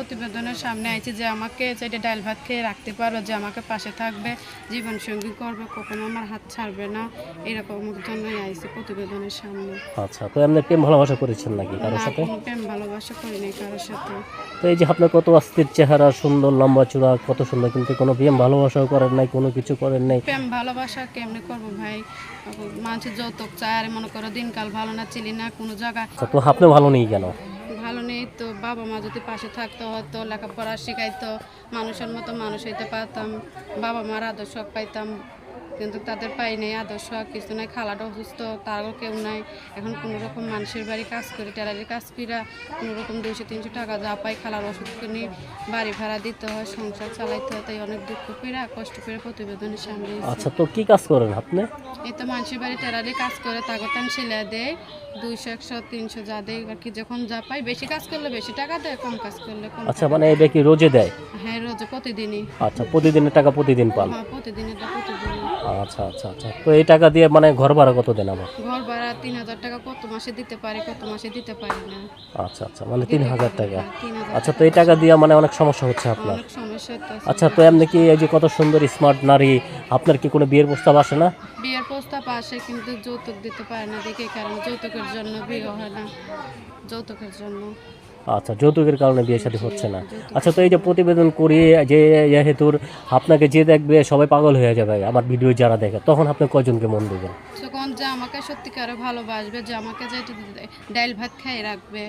প্রতিবেদনের সামনে আইছি যে আমাকে চাইটা ডাল ভাত খেয়ে রাখতে পারবে যে আমাকে পাশে থাকবে জীবন সঙ্গী করবে কখনো আমার হাত ছাড়বে না। এরকম জন্যই আইছি প্রতিবেদনের সামনে। আচ্ছা তো এমনি প্রেম ভালোবাসা করেছেন নাকি কারোর সাথে? প্রেম ভালোবাসা করি নাই কারোর সাথে। তো এই যে আপনার কত অস্থির চেহারা সুন্দর লম্বা চূড়া কত সুন্দর কিন্তু কোনো প্রেম ভালোবাসাও করেন নাই কোনো কিছু করেন নাই। প্রেম ভালোবাসা কেমনি করব ভাই? মানুষের যৌতুক চায় আর মনে করো দিনকাল ভালো না চিলি না কোনো জায়গা আচ্ছা, তো আপনি ভালো নেই কেন? তো বাবা মা যদি পাশে থাকতো হতো লেখাপড়া শেখাইতো, মানুষের মতো মানুষ হইতে পারতাম, বাবা মার আদর্শ পাইতাম। কিন্তু তাদের পাই নাই আদর্শ কিছু নাই খালাটা অসুস্থ তারও কেউ নাই। এখন কোনো রকম মানুষের বাড়ি কাজ করি টেলারি কাজ করিরা কোনো রকম দুইশো তিনশো টাকা যা পাই খালার ওষুধ কিনে বাড়ি ভাড়া দিতে হয় সংসার চালাইতে হয় তাই অনেক দুঃখ পেরা কষ্ট করে প্রতিবেদনের সামনে আচ্ছা তো কি কাজ করেন আপনি? এই তো মানুষের বাড়ি টেরারি কাজ করে তাগতান সিলা দেয় দুইশো একশো তিনশো যা দেয় আর কি যখন যা পাই বেশি কাজ করলে বেশি টাকা দেয় কম কাজ করলে কম আচ্ছা মানে এটা কি রোজে দেয়? হ্যাঁ রোজ প্রতিদিনই। আচ্ছা প্রতিদিনের টাকা প্রতিদিন পান? হ্যাঁ প্রতিদিনই তো প্রতিদিনই আচ্ছা আচ্ছা আচ্ছা। তো এই টাকা দিয়ে মানে ঘর ভাড়া কত দেন আমার ঘর ভাড়া তিন হাজার টাকা কত মাসে দিতে পারি কত মাসে দিতে পারি না। আচ্ছা আচ্ছা মানে তিন হাজার টাকা। আচ্ছা তো এই টাকা দিয়ে মানে অনেক সমস্যা হচ্ছে আপনার। অনেক সমস্যা তো আচ্ছা তো এমনি কি এই যে কত সুন্দর স্মার্ট নারী আপনার কি কোনো বিয়ের প্রস্তাব আসে না? বিয়ের প্রস্তাব আসে কিন্তু যৌতুক দিতে পারে না দেখে কারণ যৌতুকের জন্য বিয়ে হয় না। যৌতুকের জন্য। আচ্ছা যৌতুকের কারণে বিয়ে শাদী হচ্ছে না। আচ্ছা তো এই যে প্রতিবেদন করি যে যেহেতু আপনাকে যে দেখবে সবাই পাগল হয়ে যাবে আমার ভিডিও যারা দেখে। তখন আপনি কয়জনকে মন দেবেন? তখন যে আমাকে সত্যিকারে ভালোবাসবে যে আমাকে যে ডাইল ভাত খাইয়ে রাখবে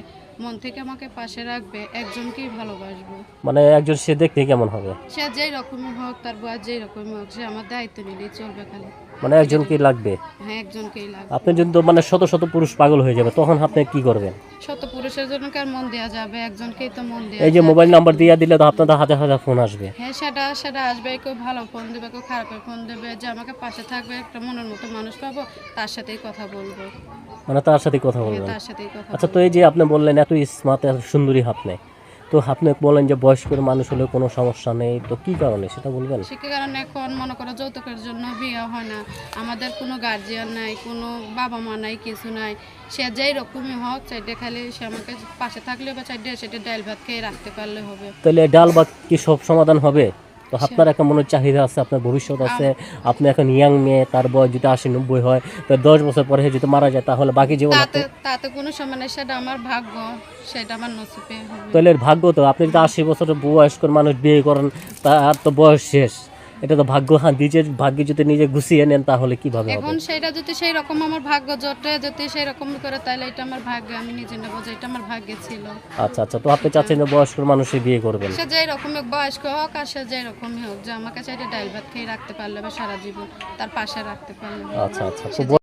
মন থেকে আমাকে পাশে রাখবে একজনকেই ভালোবাসবো। মানে একজন সে দেখতে কেমন হবে? সে যেই রকমই হোক তার বয়স যেই রকমই হোক সে আমার দায়িত্ব নিলেই চলবে খালি। মানে একজনকেই লাগবে? হ্যাঁ একজনকেই লাগবে। আপনি যদি মানে শত শত পুরুষ পাগল হয়ে যাবে তখন আপনি কি করবেন? শত পুরুষের জন্য কার মন দেওয়া যাবে? একজনকেই তো মন দেওয়া এই যে মোবাইল নাম্বার দিয়ে দিলে তো আপনাদের হাজার হাজার ফোন আসবে। হ্যাঁ সেটা সেটা আসবে কেউ ভালো ফোন দেবে কেউ খারাপ ফোন দেবে যে আমাকে পাশে থাকবে একটা মনের মতো মানুষ পাবো তার সাথেই কথা বলব। মানে তার সাথে কথা হ্যাঁ বলবেন। তার সাথেই কথা আচ্ছা তো এই যে আপনি বললেন এত স্মার্ট এত সুন্দরী আপনি। তো আপনি বলেন যে বয়স্ক মানুষ হলে কোনো সমস্যা নেই তো কি কারণে সেটা বলবেন? সে কারণে এখন মনে করো যৌতুকের জন্য বিয়ে হয় না। আমাদের কোনো গার্জিয়ান নাই কোনো বাবা মা নাই কিছু নাই। সে যেই রকমই হোক চাইডে খালি সে আমাকে পাশে থাকলে বা চাইডে সেটা ডাল ভাত খেয়ে রাখতে পারলে হবে। তাহলে ডাল ভাত কি সব সমাধান হবে? তো আপনার একটা মনের চাহিদা আছে আপনার ভবিষ্যৎ আছে আপনি এখন ইয়াং মেয়ে তার বয়স যদি আশি নব্বই হয় তো দশ বছর পরে যদি মারা যায় তাহলে বাকি জীবন তাতে কোনো সেটা আমার ভাগ্য সেটা আমার নসিবে তাহলে ভাগ্য তো আপনি যদি আশি বছর বয়স্ক মানুষ বিয়ে করেন তার তো বয়স শেষ। এটা তো ভাগ্য হ্যাঁ নিজের ভাগ্য যদি নিজে গুছিয়ে নেন তাহলে কীভাবে হবে? এখন সেটা যদি সেই রকম আমার ভাগ্য জটে যদি সেই রকম করে তাহলে এটা আমার ভাগ্য আমি নিজে নেব যে এটা আমার ভাগ্য ছিল। আচ্ছা আচ্ছা তো আপনি চাচ্ছেন যে বয়স্ক মানুষে বিয়ে করবেন? সে যেই এক বয়স্ক হোক আর সে যেই রকম হোক যে আমাকে সেটা ডাল ভাত খেয়ে রাখতে পারলে বা সারা জীবন তার পাশে রাখতে পারলে। আচ্ছা আচ্ছা